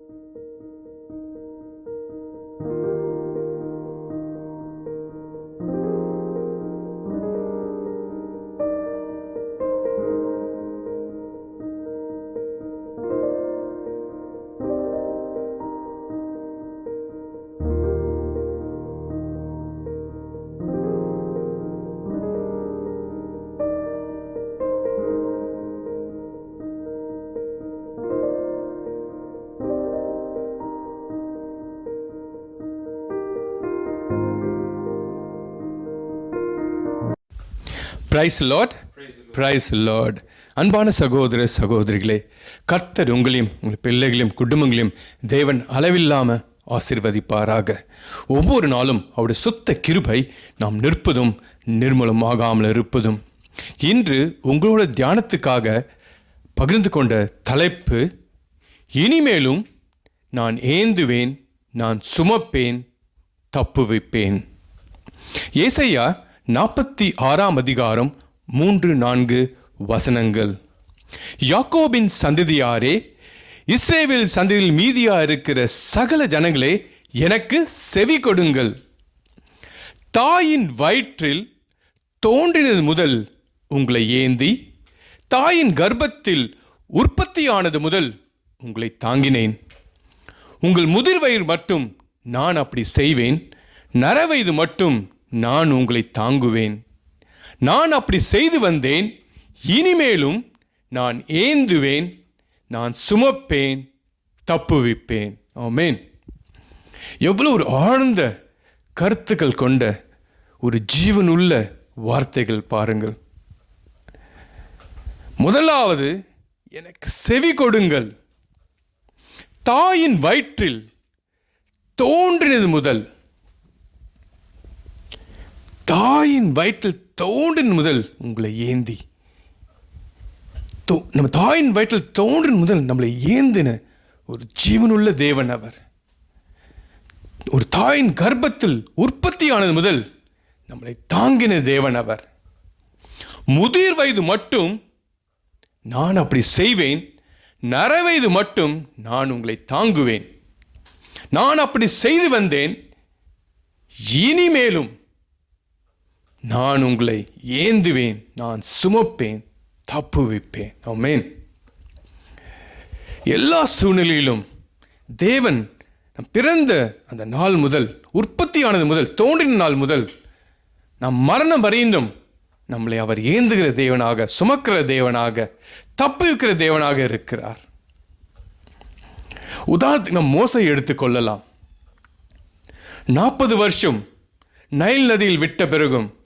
you praise lord praise lord அன்பான சகோதர சகோதரிகளே கர்த்தர் உங்களையும் உங்கள் பிள்ளைகளையும் குடும்பங்களையும் தேவன் அளவில்லாமல் ஆசிர்வதிப்பாராக. ஒவ்வொரு நாளும் அவருடைய சுத்த கிருபை நாம் நிற்பதும் நிர்மூலமாகாமல் இருப்பதும். இன்று உங்களோட தியானத்துக்காக பகிர்ந்து கொண்ட தலைப்பு இனிமேலும் நான் ஏந்துவேன் நான் சுமப்பேன் தப்புவிப்பேன் ஏசையா நாற்பத்தி ஆறாம் அதிகாரம் மூன்று நான்கு வசனங்கள். யாக்கோபின் சந்ததியாரே இஸ்ரேவில் சந்ததியில் மீதியாக இருக்கிற சகல ஜனங்களே எனக்கு செவி கொடுங்கள். தாயின் வயிற்றில் தோன்றினது முதல் உங்களை ஏந்தி தாயின் கர்ப்பத்தில் உற்பத்தியானது முதல் உங்களை தாங்கினேன். உங்கள் முதிர் வயிறு மட்டும் நான் அப்படி செய்வேன் நரவயது மட்டும் நான் உங்களை தாங்குவேன். நான் அப்படி செய்து வந்தேன். இனிமேலும் நான் ஏந்துவேன். நான் சுமப்பேன். தப்புவிப்பேன் ஆமேன். எவ்வளோ ஒரு ஆழ்ந்த கருத்துக்கள் கொண்ட ஒரு ஜீவனுள்ள வார்த்தைகள் பாருங்கள். முதலாவது எனக்கு செவி கொடுங்கள். தாயின் வயிற்றில் தோன்றினது முதல். தாயின் வயிற்றில் தோன்றின் முதல் உங்களை ஏந்தி. தோ- நம்ம தாயின் வயிற்றில் தோன்றின் முதல் நம்மளை ஏந்தின ஒரு ஜீவனுள்ள தேவன் அவர். ஒரு தாயின் கர்ப்பத்தில் உற்பத்தியானது முதல் நம்மளை தாங்கின தேவன் அவர். முதிர் வயது மட்டும் நான் அப்படி செய்வேன் நரவயது மட்டும் நான் உங்களை தாங்குவேன். நான் அப்படி செய்து வந்தேன் இனிமேலும் நான் உங்களை ஏந்துவேன் நான் சுமப்பேன் தப்புவிப்பேன் ஆமென். எல்லா சூழ்நிலையிலும் தேவன் நம் பிறந்த அந்த நாள் முதல் உற்பத்தியானது முதல் தோன்றின நாள் முதல் நாம் மரணம் வரைந்தும் நம்மளை அவர் ஏந்துகிற தேவனாக சுமக்கிற தேவனாக தப்புவிக்கிற தேவனாக இருக்கிறார். உதாரணத்துக்கு நம் மோசை எடுத்துக்கொள்ளலாம் நாற்பது வருஷம் நைல் நதியில் விட்ட பிறகும்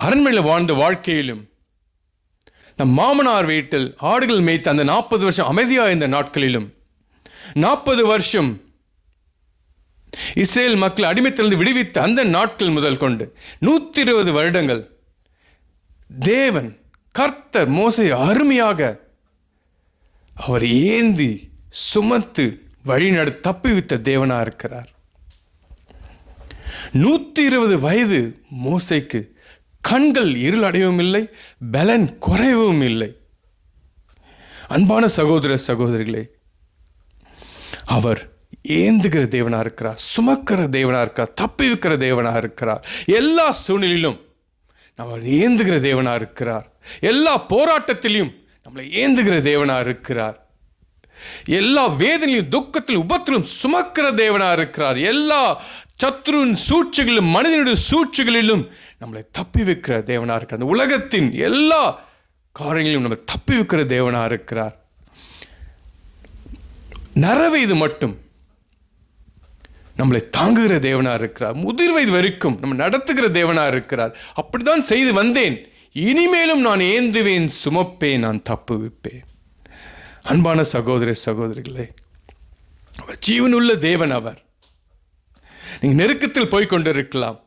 அரண்மனையில் வாழ்ந்த வாழ்க்கையிலும் நம் மாமனார் வீட்டில் ஆடுகள் மேய்த்த அந்த நாற்பது வருஷம் அமைதியாக இருந்த நாட்களிலும் நாற்பது வருஷம் இஸ்ரேல் மக்கள் அடிமைத்திலிருந்து விடுவித்த அந்த நாட்கள் முதல் கொண்டு நூற்றி இருபது வருடங்கள் தேவன் கர்த்தர் மோசை அருமையாக அவர் ஏந்தி சுமத்து வழிநடு தப்பிவித்த தேவனா இருக்கிறார். நூற்றி இருபது வயது மோசைக்கு கண்கள் இருள் அடையவும் இல்லை பலன் குறையவும் இல்லை அன்பான சகோதர சகோதரிகளே அவர் ஏந்துகிற தேவனாக இருக்கிறார் சுமக்கிற தேவனாக இருக்கிறார் தப்பி வைக்கிற தேவனாக இருக்கிறார். எல்லா சூழ்நிலையிலும் அவர் ஏந்துகிற தேவனாக இருக்கிறார். எல்லா போராட்டத்திலையும் நம்மளை ஏந்துகிற தேவனாக இருக்கிறார். எல்லா வேதனையும் துக்கத்திலும் உபத்திலும் சுமக்கிற தேவனாக இருக்கிறார். எல்லா சத்ருவின் சூழ்ச்சிகளிலும் மனிதனுடைய சூழ்ச்சிகளிலும் நம்மளை தப்பி வைக்கிற தேவனாக இருக்கிறார். அந்த உலகத்தின் எல்லா காரியங்களிலும் நம்ம தப்பி வைக்கிற தேவனாக இருக்கிறார். நரவயது மட்டும் நம்மளை தாங்குகிற தேவனாக இருக்கிறார். முதிர் வயது வரைக்கும் நம்ம நடத்துகிற தேவனாக இருக்கிறார். அப்படித்தான் செய்து வந்தேன். இனிமேலும் நான் ஏந்துவேன் சுமப்பேன் நான் தப்புவிப்பேன் அன்பான சகோதர சகோதரிகளே அவர் ஜீவனுள்ள தேவன் அவர். நீங்கள் நெருக்கத்தில் போய்கொண்டு இருக்கலாம்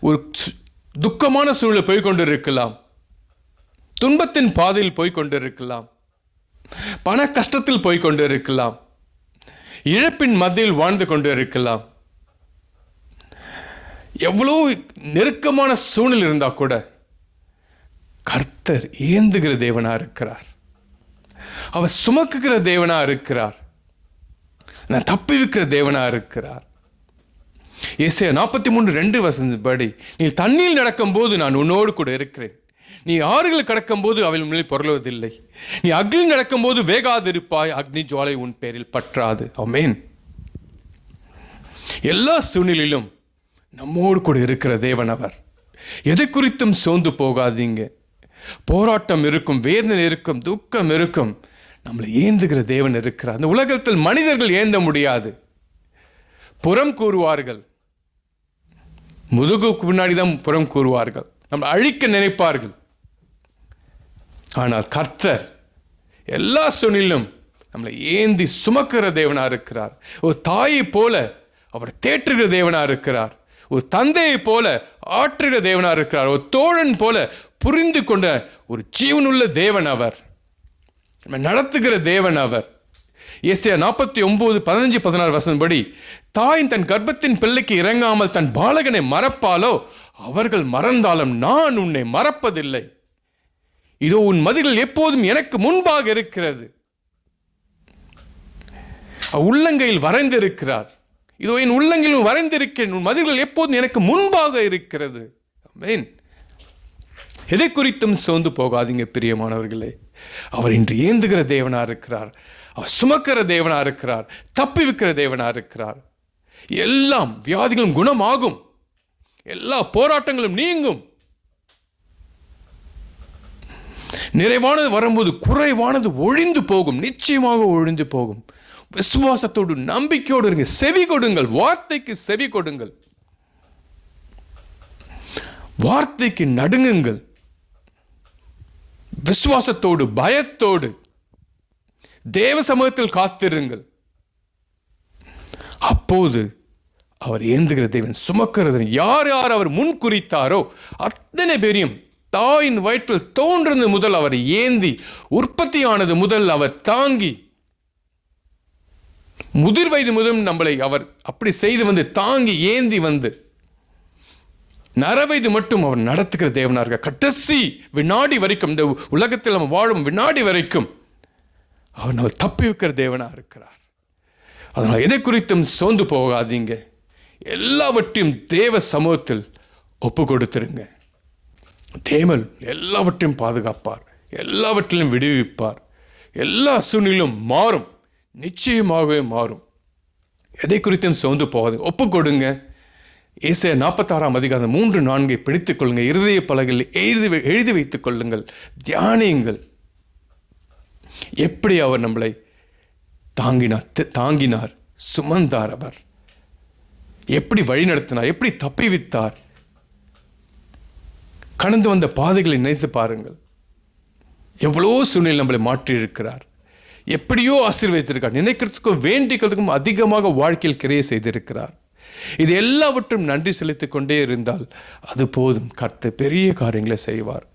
ஒரு சு- துக்கமான சூழலை போய்கொண்டு இருக்கலாம் துன்பத்தின் பாதையில் போய்கொண்டு கொண்டிருக்கலாம் பண கஷ்டத்தில் போய்கொண்டு கொண்டிருக்கலாம் இழப்பின் மத்தியில் வாழ்ந்து கொண்டு இருக்கலாம் எவ்வளோ நெருக்கமான சூழ்நிலை இருந்தால் கூட கர்த்தர் ஏந்துகிற தேவனாக இருக்கிறார். அவர் சுமக்குகிற தேவனாக இருக்கிறார். நான் தப்பி தப்புவிக்கிற தேவனாக இருக்கிறார். ஏசையா நாற்பத்தி மூணு ரெண்டு வசந்தபடி நீ தண்ணீர் நடக்கும்போது நான் உன்னோடு கூட இருக்கிறேன். நீ ஆறுகள் கடக்கும்போது அவள் முன்னில் பொருளுவதில்லை. நீ அக்னி நடக்கும்போது வேகாதிருப்பாய். அக்னி ஜுவாலை உன் பேரில் பற்றாது. அமேன் எல்லா சூழ்நிலையிலும் நம்மோடு கூட இருக்கிற தேவன் அவர். எது குறித்தும் சோர்ந்து போகாதீங்க. போராட்டம் இருக்கும் வேதனை இருக்கும் துக்கம் இருக்கும். நம்மளை ஏந்துகிற தேவன் இருக்கிறார். அந்த உலகத்தில் மனிதர்கள் ஏந்த முடியாது. புறம் கூறுவார்கள் முதுகுக்கு முன்னாடி தான் புறம் கூறுவார்கள். நம்ம அழிக்க நினைப்பார்கள். ஆனால் கர்த்தர் எல்லா சூழ்நிலும் நம்மளை ஏந்தி சுமக்கிற தேவனாக இருக்கிறார். ஒரு தாயை போல அவர் தேற்றுகிற தேவனாக இருக்கிறார். ஒரு தந்தையை போல ஆற்றுகிற தேவனாக இருக்கிறார். ஒரு தோழன் போல புரிந்து கொண்ட ஒரு ஜீவனுள்ள தேவன் அவர். நம்ம நடத்துகிற தேவன் அவர். எஸ்ஏ நாற்பத்தி ஒன்பது பதினஞ்சு பதினாறு வசனப்படி தாயின் தன் கர்ப்பத்தின் பிள்ளைக்கு இறங்காமல் தன் பாலகனை மறப்பாலோ அவர்கள் மறந்தாலும் நான் உன்னை மறப்பதில்லை. இதோ உன் மதில்கள் எப்போதும் எனக்கு முன்பாக இருக்கிறது. உள்ளங்கையில் வரைந்திருக்கிறார். இதோ என் உள்ளங்கையில் வரைந்திருக்கிறேன். உன் மதில்கள் எப்போதும் எனக்கு முன்பாக இருக்கிறது. ஆமென் எதை குறித்தும் சோர்ந்து போகாதீங்க பிரியமானவர்களே. அவர் இன்று ஏந்துகிற தேவனா இருக்கிறார் அவர் சுமக்கிற தேவனாக இருக்கிறார் தப்பி விற்கிற தேவனாக இருக்கிறார். எல்லாம் வியாதிகளும் குணமாகும். எல்லா போராட்டங்களும் நீங்கும். நிறைவானது வரும்போது குறைவானது ஒழிந்து போகும் நிச்சயமாக ஒழிந்து போகும். விசுவாசத்தோடு நம்பிக்கையோடு இருங்க. செவி கொடுங்கள். வார்த்தைக்கு செவி கொடுங்கள். வார்த்தைக்கு நடுங்குங்கள். விசுவாசத்தோடு பயத்தோடு தேவ சமூகத்தில் காத்திருங்கள். அப்போது அவர் ஏந்துகிற தேவன் சுமக்கிறது யார் யார் அவர் முன் குறித்தாரோ அத்தனை பேரையும் தாயின் வயிற்றில் தோன்றது முதல் அவர் ஏந்தி உற்பத்தியானது முதல் அவர் தாங்கி முதிர் வயது முதல் நம்மளை அவர் அப்படி செய்து வந்து தாங்கி ஏந்தி வந்து நரவயது மட்டும் அவர் நடத்துகிற தேவனார்கள் கடைசி வினாடி வரைக்கும் இந்த உலகத்தில் நம்ம வாழும் வினாடி வரைக்கும் அவர் நம்ம தப்பி வைக்கிற தேவனாக இருக்கிறார். அதனால் எதை குறித்தும் சோர்ந்து போகாதீங்க. எல்லாவற்றையும் தேவ சமூகத்தில் ஒப்பு கொடுத்துருங்க. தேமல் எல்லாவற்றையும் பாதுகாப்பார். எல்லாவற்றிலும் விடுவிப்பார். எல்லா சூழ்நிலும் மாறும். நிச்சயமாகவே மாறும். எதை குறித்தும் சோர்ந்து போகாது ஒப்பு கொடுங்க. இசை நாற்பத்தாறாம் அதிகாரம் மூன்று நான்கை பிடித்துக் கொள்ளுங்கள். இருதய பலகையில் எழுதி வை- எழுதி வைத்துக் கொள்ளுங்கள். தியானியுங்கள். எப்படி அவர் நம்மளை தாங்கினார் தாங்கினார் சுமந்தார் அவர். எப்படி வழிநடத்தினார் எப்படி தப்பிவித்தார் கடந்து வந்த பாதைகளை நினைத்து பாருங்கள். எவ்வளோ சூழ்நிலை நம்மளை மாற்றி இருக்கிறார் எப்படியோ ஆசீர்வதித்திருக்கார் நினைக்கிறதுக்கும் வேண்டிக்கிறதுக்கும் அதிகமாக வாழ்க்கையில் கிரையை செய்திருக்கிறார். இது எல்லாவற்றும் நன்றி செலுத்திக் கொண்டே இருந்தால் அது போதும். கர்த்த பெரிய காரியங்களை செய்வார்.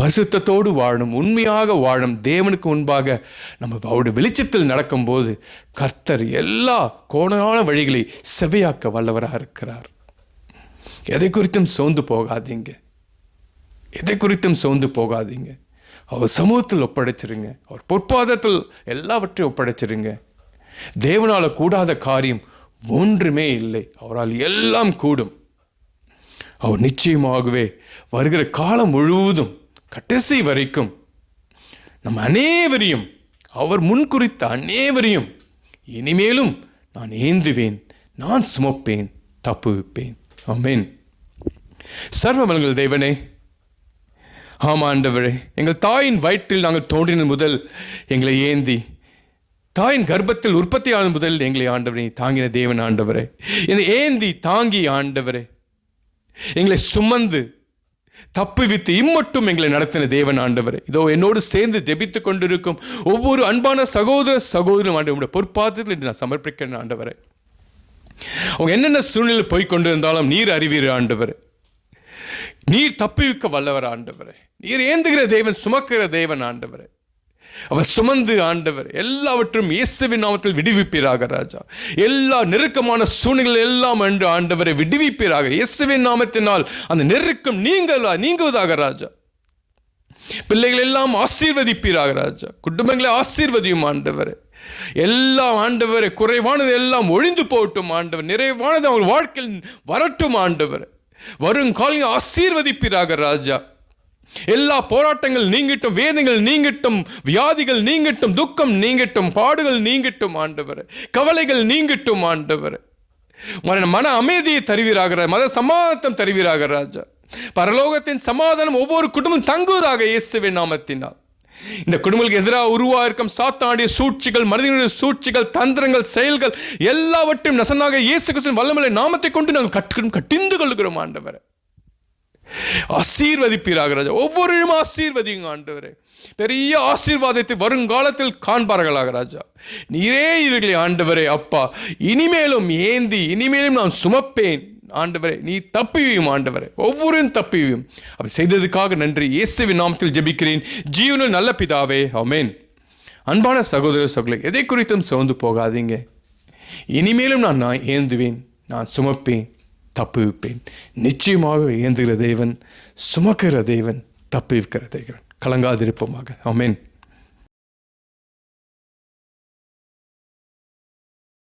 பரிசுத்தத்தோடு வாழணும் உண்மையாக வாழும் தேவனுக்கு முன்பாக நம்ம அவருடைய வெளிச்சத்தில் நடக்கும்போது கர்த்தர் எல்லா கோணமான வழிகளை செவையாக்க வல்லவராக இருக்கிறார். எதை குறித்தும் சோர்ந்து போகாதீங்க. எதை குறித்தும் சோர்ந்து போகாதீங்க. அவர் சமூகத்தில் ஒப்படைச்சிருங்க. அவர் பொற்பாதத்தில் எல்லாவற்றையும் ஒப்படைச்சிருங்க. தேவனால கூடாத காரியம் ஒன்றுமே இல்லை. அவரால் எல்லாம் கூடும். அவர் நிச்சயமாகவே வருகிற காலம் முழுவதும் கடைசி வரைக்கும் நம் அனைவரையும் அவர் முன்குறித்த அனைவரையும் இனிமேலும் நான் ஏந்துவேன் நான் சுமப்பேன் தப்புவிப்பேன். ஆமேன். சர்வமலங்கள் தேவனே ஆமா ஆண்டவரே எங்கள் தாயின் வயிற்றில் நாங்கள் தோன்றின முதல் எங்களை ஏந்தி தாயின் கர்ப்பத்தில் உற்பத்தியான முதல் எங்களை ஆண்டவரே தாங்கின தேவன் ஆண்டவரே. என்னை ஏந்தி தாங்கி ஆண்டவரே எங்களை சுமந்து தப்புவித்து இம்மட்டும் எங்களை நடத்தின தேவன் ஆண்டவர். இதோ என்னோடு சேர்ந்து ஜெபித்துக் கொண்டிருக்கும் ஒவ்வொரு அன்பான சகோதர சகோதரரும் ஆண்டவருடைய பொற்பாதத்தில் இன்று நான் சமர்ப்பிக்கிறேன் ஆண்டவரை. அவங்க என்னென்ன சூழ்நிலை போய் கொண்டிருந்தாலும் நீர் அறிவீர் ஆண்டவர். நீர் தப்பிவிக்க வல்லவர் ஆண்டவர். நீர் ஏந்துகிற தேவன் சுமக்கிற தேவன் ஆண்டவர். அவர் சுமந்து ஆண்டவர். எல்லாவற்றும் இயேசுவின் நாமத்தில் விடுவிப்பீராக ராஜா. எல்லா நெருக்கமான சூழ்நிலை எல்லாம் என்று ஆண்டவரை விடுவிப்பீராக. இயேசுவின் நாமத்தினால் அந்த நெருக்கம் நீங்களா நீங்குவதாக ராஜா. பிள்ளைகள் எல்லாம் ஆசீர்வதிப்பீராக ராஜா. குடும்பங்களை ஆசீர்வதியும் ஆண்டவர். எல்லாம் ஆண்டவர் குறைவானது எல்லாம் ஒழிந்து போகட்டும் ஆண்டவர். நிறைவானது அவங்க வாழ்க்கையில் வரட்டும் ஆண்டவர். வருங்காலையில் ஆசீர்வதிப்பீராக ராஜா. எல்லா போராட்டங்கள் நீங்கிட்டும் வேதங்கள் நீங்கட்டும் வியாதிகள் நீங்கட்டும் துக்கம் நீங்கட்டும் பாடுகள் நீங்கிட்டும் ஆண்டவர். கவலைகள் நீங்கிட்டும் ஆண்டவர். மன அமைதியை தருவீராக மத சமாதானம் தருவீராக ராஜா. பரலோகத்தின் சமாதானம் ஒவ்வொரு குடும்பம் தங்குவதாக இயேசுவின் நாமத்தினால். இந்த குடும்பங்களுக்கு எதிராக உருவாயிருக்கும் சாத்தானுடைய சூழ்ச்சிகள் மனிதனுடைய சூழ்ச்சிகள் தந்திரங்கள் செயல்கள் எல்லாவற்றையும் நசனாக இயேசு கிறிஸ்துவின் வல்லமலை நாமத்தை கொண்டு நாங்கள் கட்டு கட்டிந்து கொள்கிறோம் ஆண்டவரை. ஆசீர்வதிப்பீராக ராஜா. ஒவ்வொருவரும் ஆசீர்வதிங்க ஆண்டவரே. பெரிய ஆசீர்வாதத்தை வருங்காலத்தில் காண்பார்களாக ராஜா. நீரே இவர்களை ஆண்டவரே அப்பா. இனிமேலும் ஏந்தி இனிமேலும் நான் சுமப்பேன். ஆண்டவரே நீ தப்பியும் ஆண்டவரே. ஒவ்வொருவரும் தப்பியும் அப்படி செய்ததுக்காக நன்றி. இயேசுவின் நாமத்தில் ஜெபிக்கிறேன். ஜீவனில் நல்ல பிதாவே அமேன் அன்பான சகோதர சகோதரி எதை குறித்தும் சோர்ந்து போகாதீங்க. இனிமேலும் நான் நான் ஏந்துவேன். நான் சுமப்பேன். தப்புவிப்பேன். நிச்சயமாக ஏந்துகிற தேவன் சுமக்கிற தேவன் தப்புவிக்கிற தேவன். கலங்காதிருப்பமாக. அமேன்